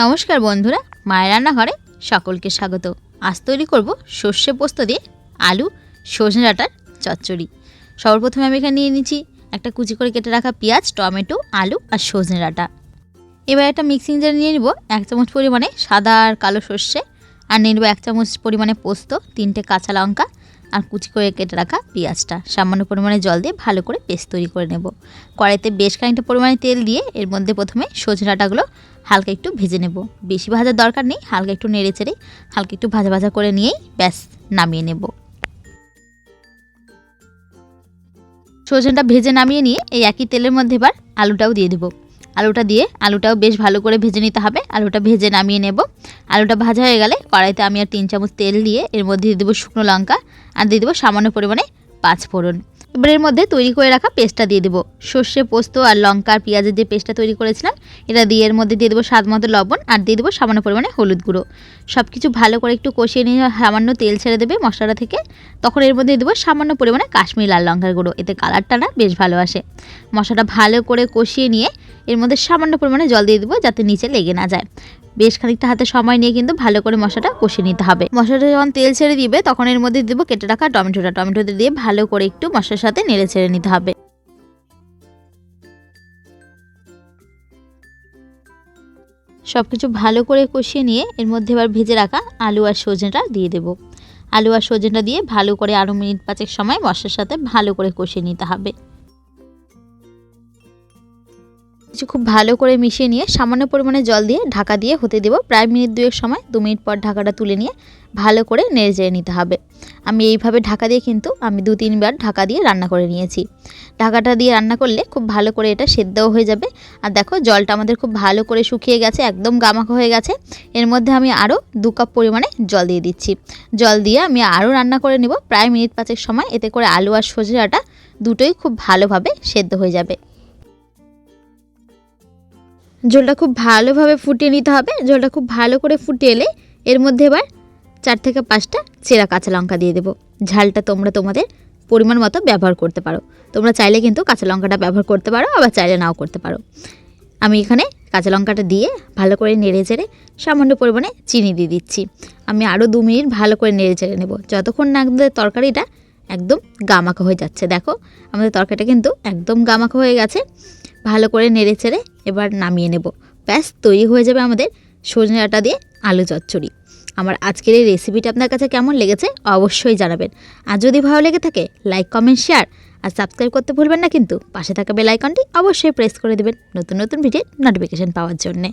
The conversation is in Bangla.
নমস্কার বন্ধুরা, মায়ের রান্নাঘরে সকলকে স্বাগত। আজ তৈরি করব সর্ষে পোস্ত দিয়ে আলু, সজনে ডাঁটার চচ্চড়ি। সর্বপ্রথমে আমি এখানে নিয়ে নিচ্ছি একটা কুচি করে কেটে রাখা পেঁয়াজ, টমেটো, আলু আর সজনে ডাঁটা। এবার একটা মিক্সিং জারে নিয়ে নিব এক চামচ পরিমাণে সাদা আর কালো সর্ষে, আর নিয়ে নেব এক চামচ পরিমাণে পোস্ত, তিনটে কাঁচা লঙ্কা আর কুচি করে কেটে রাখা পেঁয়াজটা। সামান্য পরিমাণে জল দিয়ে ভালো করে পেস্ট তৈরি করে নেব। কড়াইতে বেশ খানিকটা পরিমাণে তেল দিয়ে এর মধ্যে প্রথমে সজনে ডাঁটাগুলো হালকা একটু ভেজে নেব। বেশি ভাজার দরকার নেই, হালকা একটু নেড়ে চেড়ে হালকা একটু ভাজা ভাজা করে নিয়েই ব্যাস, নামিয়ে নেব। সজনটা ভেজে নামিয়ে নিয়ে এই একই তেলের মধ্যে এবার আলুটাও দিয়ে দেবো। আলুটা দিয়ে আলুটাও বেশ ভালো করে ভেজে নিতে হবে। আলুটা ভেজে নামিয়ে নেব। আলুটা ভাজা হয়ে গেলে কড়াইতে আমি আর তিন চামচ তেল দিয়ে এর মধ্যে দিয়ে দেবো শুকনো লঙ্কা আর দিয়ে দেবো সামান্য পরিমাণে পাঁচ ফোড়ন। এবার এর মধ্যে তৈরি করে রাখা পেস্টটা দিয়ে দেবো। সর্ষে, পোস্ত আর লঙ্কা আর পেঁয়াজের যে পেস্টটা তৈরি করেছিলাম, এটা দিয়ে এর মধ্যে দিয়ে দেবো স্বাদ মতো লবণ আর দিয়ে দেবো সামান্য পরিমাণে হলুদ গুঁড়ো। সব কিছু ভালো করে একটু কষিয়ে নিয়ে সামান্য তেল ছেড়ে দেবে মশলাটা থেকে। তখন এর মধ্যে দেবো সামান্য পরিমাণে কাশ্মীর লাল লঙ্কার গুঁড়ো। এতে কালারটা না বেশ ভালো আসে। মশলাটা ভালো করে কষিয়ে নিয়ে এর মধ্যে সামান্য পরিমাণে জল দিয়ে দেবো যাতে নিচে লেগে না যায়। বেশ খানিকটা হাতে সময় নিয়ে কিন্তু ভালো করে মশলাটা কষিয়ে নিতে হবে। মশলাটা যখন তেল ছেড়ে দিবে, তখন এর মধ্যে দেবো কেটে রাখা টমেটোটা। টমেটোতে দিয়ে ভালো করে একটু মশলার সাথে নেড়ে ছেড়ে নিতে হবে। সব কিছু ভালো করে কষিয়ে নিয়ে এর মধ্যে এবার ভেজে রাখা আলু আর সজনেটা দিয়ে দেবো। আলু আর সজনেটা দিয়ে ভালো করে আরও মিনিট পাঁচেক সময় মশলার সাথে ভালো করে কষিয়ে নিতে হবে। কিছু খুব ভালো করে মিশিয়ে নিয়ে সামান্য পরিমাণে জল দিয়ে ঢাকা দিয়ে হতে দেবো। প্রায় মিনিট দুয়েক সময়, দু মিনিট পর ঢাকাটা তুলে নিয়ে ভালো করে নেড়ে নিতে হবে। আমি এইভাবে ঢাকা দিয়ে কিন্তু আমি দু তিনবার ঢাকা দিয়ে রান্না করে নিয়েছি। ঢাকাটা দিয়ে রান্না করলে খুব ভালো করে এটা সেদ্ধও হয়ে যাবে। আর দেখো, জলটা আমাদের খুব ভালো করে শুকিয়ে গেছে, একদম গামাখা হয়ে গেছে। এর মধ্যে আমি আরও দু কাপ পরিমাণে জল দিয়ে দিচ্ছি। জল দিয়ে আমি আরও রান্না করে নেব। প্রায় মিনিট পাঁচেক সময়, এতে করে আলু আর সজনাটা দুটোই খুব ভালোভাবে সেদ্ধ হয়ে যাবে। ঝোলটা খুব ভালোভাবে ফুটিয়ে নিতে হবে। ঝোলটা খুব ভালো করে ফুটিয়ে এলে এর মধ্যে এবার চার থেকে পাঁচটা চেরা কাঁচা লঙ্কা দিয়ে দেবো। ঝালটা তোমরা তোমাদের পরিমাণ মতো ব্যবহার করতে পারো। তোমরা চাইলে কিন্তু কাঁচা লঙ্কাটা ব্যবহার করতে পারো, আবার চাইলে নাও করতে পারো। আমি এখানে কাঁচা লঙ্কাটা দিয়ে ভালো করে নেড়ে চেড়ে সামান্য পরিমাণে চিনি দিয়ে দিচ্ছি। আমি আরও দু মিনিট ভালো করে নেড়ে চেড়ে নেব। যতক্ষণ না আমাদের তরকারিটা একদম গামাখা হয়ে যাচ্ছে। দেখো, আমাদের তরকারিটা কিন্তু একদম গামাখা হয়ে গেছে। ভালো করে নেড়ে চেড়ে এবার নামিয়ে নেব। ব্যাস, তৈরি হয়ে যাবে আমাদের সজনে ডাঁটা দিয়ে আলু চচ্চড়ি। আমার আজকের এই রেসিপিটা আপনার কাছে কেমন লেগেছে অবশ্যই জানাবেন। আর যদি ভালো লেগে থাকে লাইক কমেন্ট শেয়ার আর সাবস্ক্রাইব করতে ভুলবেন না কিন্তু পাশে থাকা বেল আইকনটি অবশ্যই প্রেস করে দেবেন নতুন নতুন ভিডিও নোটিফিকেশান পাওয়ার জন্যে।